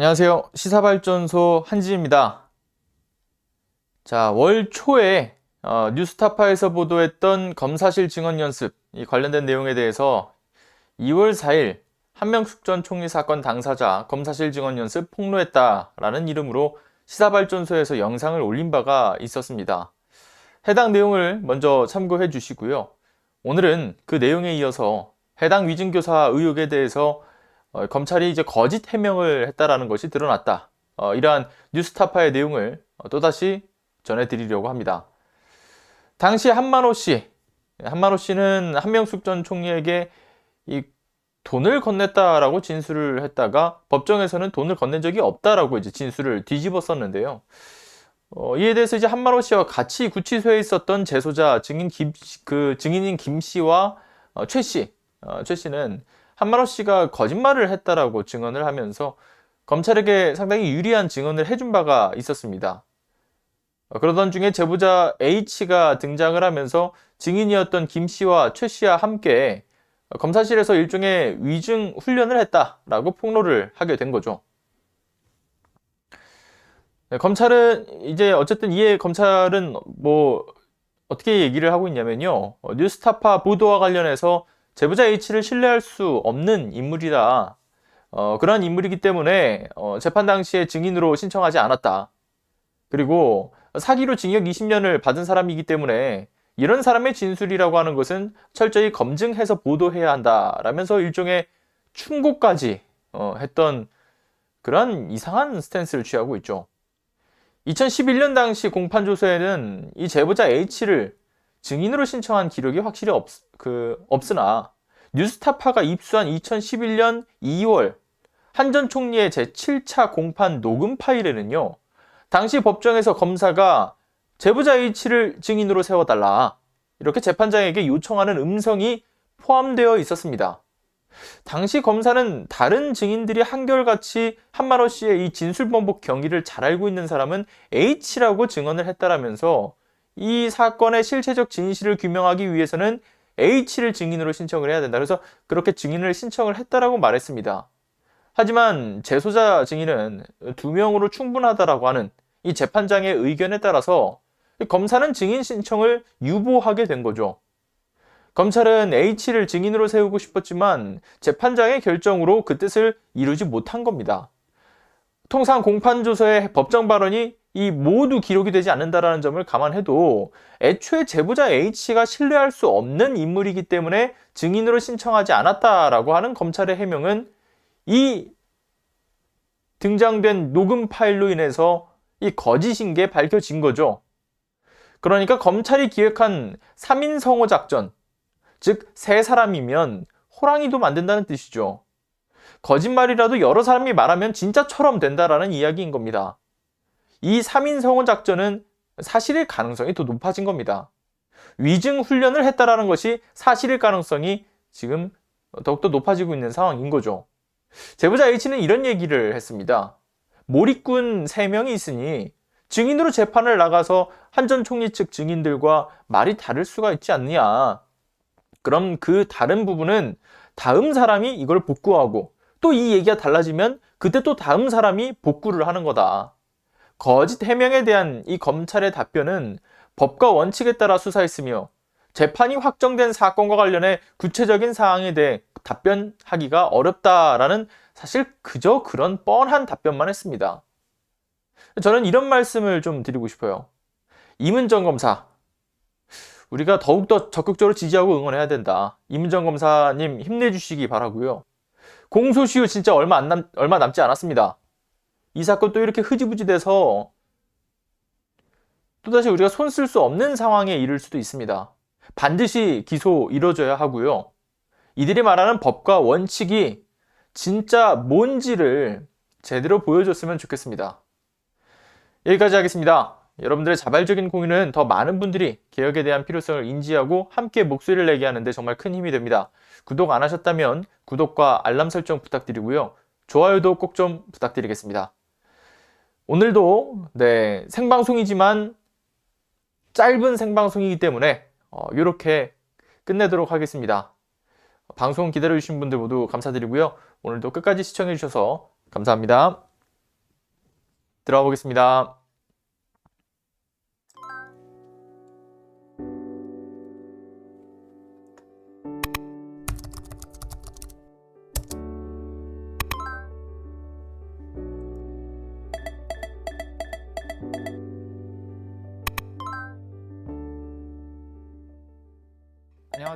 네. 안녕하세요. 시사발전소 한지입니다. 자, 월 초에 어, 뉴스타파에서 보도했던 검사실 증언 연습 이 관련된 내용에 대해서 2월 4일 한명숙 전 총리 사건 당사자 검사실 증언 연습 폭로했다라는 이름으로 시사발전소에서 영상을 올린 바가 있었습니다. 해당 내용을 먼저 참고해 주시고요. 오늘은 그 내용에 이어서 해당 위증교사 의혹에 대해서 어, 검찰이 이제 거짓 해명을 했다라는 것이 드러났다. 어, 이러한 뉴스타파의 내용을 어, 또다시 전해드리려고 합니다. 당시 한만호 씨, 한만호 씨는 한명숙 전 총리에게 이 돈을 건넸다라고 진술을 했다가 법정에서는 돈을 건넨 적이 없다라고 이제 진술을 뒤집었었는데요. 어, 이에 대해서 이제 한만호 씨와 같이 구치소에 있었던 재소자 증인 김, 그 증인인 김 씨와 어, 최 씨, 어, 최 씨는 한만호 씨가 거짓말을 했다라고 증언을 하면서 검찰에게 상당히 유리한 증언을 해준 바가 있었습니다. 어, 그러던 중에 제보자 H가 등장을 하면서 증인이었던 김 씨와 최 씨와 함께 검사실에서 일종의 위증 훈련을 했다라고 폭로를 하게 된 거죠. 네, 검찰은 이제 어쨌든 이에 검찰은 뭐 어떻게 얘기를 하고 있냐면요. 어, 뉴스타파 보도와 관련해서 제보자 H를 신뢰할 수 없는 인물이다. 어, 그러한 인물이기 때문에 어, 재판 당시에 증인으로 신청하지 않았다. 그리고 사기로 징역 20년을 받은 사람이기 때문에 이런 사람의 진술이라고 하는 것은 철저히 검증해서 보도해야 한다라면서 일종의 충고까지 어, 했던 그런 이상한 스탠스를 취하고 있죠. 2011년 당시 공판 조서에는 이 제보자 H를 증인으로 신청한 기록이 확실히 없, 그, 없으나 뉴스타파가 입수한 2011년 2월 한 전 총리의 제7차 공판 녹음 파일에는요. 당시 법정에서 검사가 제보자 H를 증인으로 세워달라. 이렇게 재판장에게 요청하는 음성이 포함되어 있었습니다. 당시 검사는 다른 증인들이 한결같이 한만호 씨의 이 진술번복 경위를 잘 알고 있는 사람은 H라고 증언을 했다라면서 이 사건의 실체적 진실을 규명하기 위해서는 H를 증인으로 신청을 해야 된다. 그래서 그렇게 증인을 신청을 했다라고 말했습니다. 하지만 재소자 증인은 두 명으로 충분하다라고 하는 이 재판장의 의견에 따라서 검사는 증인 신청을 유보하게 된 거죠. 검찰은 H를 증인으로 세우고 싶었지만 재판장의 결정으로 그 뜻을 이루지 못한 겁니다. 통상 공판조서의 법정 발언이 이 모두 기록이 되지 않는다라는 점을 감안해도 애초에 제보자 H가 신뢰할 수 없는 인물이기 때문에 증인으로 신청하지 않았다라고 하는 검찰의 해명은 이 등장된 녹음 파일로 인해서 이 거짓인 게 밝혀진 거죠. 그러니까 검찰이 기획한 3인 성호 작전, 즉, 세 사람이면 호랑이도 만든다는 뜻이죠. 거짓말이라도 여러 사람이 말하면 진짜처럼 된다라는 이야기인 겁니다. 이 3인 성원 작전은 사실일 가능성이 더 높아진 겁니다. 위증 훈련을 했다라는 것이 사실일 가능성이 지금 더욱더 높아지고 있는 상황인 거죠. 제보자 H는 이런 얘기를 했습니다. 몰입꾼 3명이 있으니 증인으로 재판을 나가서 한 전 총리 측 증인들과 말이 다를 수가 있지 않느냐. 그럼 그 다른 부분은 다음 사람이 이걸 복구하고 또 이 얘기가 달라지면 그때 또 다음 사람이 복구를 하는 거다. 거짓 해명에 대한 이 검찰의 답변은 법과 원칙에 따라 수사했으며 재판이 확정된 사건과 관련해 구체적인 사항에 대해 답변하기가 어렵다라는 사실 그저 그런 뻔한 답변만 했습니다. 저는 이런 말씀을 좀 드리고 싶어요. 이문정 검사, 우리가 더욱더 적극적으로 지지하고 응원해야 된다. 이문정 검사님 힘내주시기 바라고요. 공소시효 진짜 얼마 안 남, 얼마 남지 않았습니다. 이 사건 또 이렇게 흐지부지 돼서 또다시 우리가 손 쓸 수 없는 상황에 이를 수도 있습니다. 반드시 기소 이뤄져야 하고요. 이들이 말하는 법과 원칙이 진짜 뭔지를 제대로 보여줬으면 좋겠습니다. 여기까지 하겠습니다. 여러분들의 자발적인 공유는 더 많은 분들이 개혁에 대한 필요성을 인지하고 함께 목소리를 내게 하는데 정말 큰 힘이 됩니다. 구독 안 하셨다면 구독과 알람 설정 부탁드리고요. 좋아요도 꼭 좀 부탁드리겠습니다. 오늘도 네, 생방송이지만 짧은 생방송이기 때문에 어, 이렇게 끝내도록 하겠습니다. 방송 기다려주신 분들 모두 감사드리고요. 오늘도 끝까지 시청해주셔서 감사합니다. 들어가 보겠습니다.